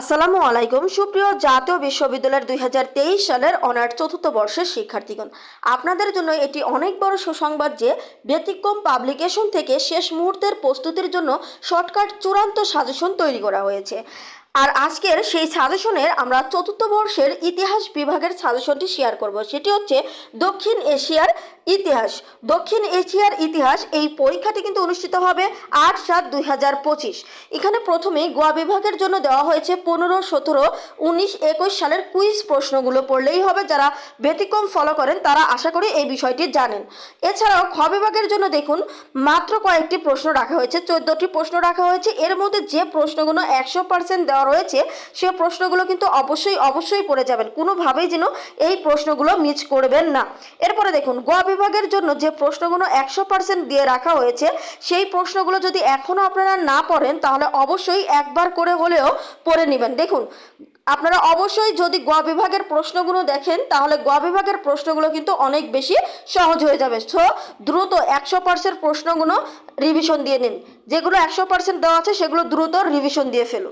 আসসালামু আলাইকুম। সুপ্রিয় জাতীয় বিশ্ববিদ্যালয়ের দুই হাজার তেইশ সালের অনার্স চতুর্থ বর্ষের শিক্ষার্থীগণ, আপনাদের জন্য এটি অনেক বড় সুসংবাদ যে ব্যতিক্রম পাবলিকেশন থেকে শেষ মুহূর্তের প্রস্তুতির জন্য শর্টকাট চূড়ান্ত সাজেশন তৈরি করা হয়েছে। আর আজকের সেই সাজেশনের আমরা চতুর্থ বর্ষের ইতিহাস বিভাগের সাজেশনটি শেয়ার করব। সেটি হচ্ছে দক্ষিণ এশিয়ার ইতিহাস। দক্ষিণ এশিয়ার ইতিহাস এই পরীক্ষাটি কিন্তু অনুষ্ঠিত হবে আট সাত দুই হাজার পঁচিশ। এখানে প্রথমে গোয়া বিভাগের জন্য দেওয়া হয়েছে পনেরো, সতেরো, উনিশ, একুশ সালের কুইজ প্রশ্নগুলো পড়লেই হবে। যারা ব্যতিক্রম ফলো করেন, তারা আশা করি এই বিষয়টি জানেন। এছাড়াও খ বিভাগের জন্য দেখুন, মাত্র কয়েকটি প্রশ্ন রাখা হয়েছে, চোদ্দটি প্রশ্ন রাখা হয়েছে। এর মধ্যে যে প্রশ্নগুলো একশো পার্সেন্ট দেওয়া রয়েছে, সে প্রশ্নগুলো কিন্তু অবশ্যই অবশ্যই পড়ে যাবেন। কোনোভাবেই যেন এই প্রশ্নগুলো মিস করবেন না। এরপরে দেখুন, গোয়া বিভাগের জন্য যে প্রশ্নগুলো একশো পার্সেন্ট দিয়ে রাখা হয়েছে, সেই প্রশ্নগুলো যদি এখনও আপনারা না পড়েন, তাহলে অবশ্যই একবার করে হলেও পড়ে নেবেন। দেখুন, আপনারা অবশ্যই যদি গ বিভাগের প্রশ্নগুলো দেখেন, তাহলে গ বিভাগের প্রশ্নগুলো কিন্তু অনেক বেশি সহজ হয়ে যাবে। সো, দ্রুত একশো পার্সেন্ট প্রশ্নগুলো রিভিশন দিয়ে নিন। যেগুলো একশো পার্সেন্ট দেওয়া আছে, সেগুলো দ্রুত রিভিশন দিয়ে ফেলুন।